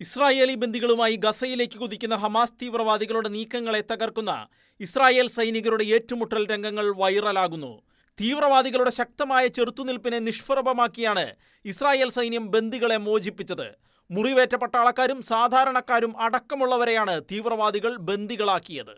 Israeli ബന്ദികളുമായി ഗസയിലേക്ക് കുതിക്കുന്ന Hamas തീവ്രവാദികളുടെ നീക്കങ്ങളെ തകർക്കുന്ന Israel സൈനികരുടെ ഏറ്റുമുട്ടൽ രംഗങ്ങൾ വൈറലാകുന്നു. തീവ്രവാദികളുടെ ശക്തമായ ചെറുത്തുനിൽപ്പിനെ നിഷ്പ്രഭമാക്കിയാണ് ഇസ്രായേൽ സൈന്യം ബന്ദികളെ മോചിപ്പിച്ചത്. മുറിവേറ്റ പട്ടാളക്കാരും സാധാരണക്കാരും അടക്കമുള്ളവരെയാണ് തീവ്രവാദികൾ ബന്ദികളാക്കിയത്.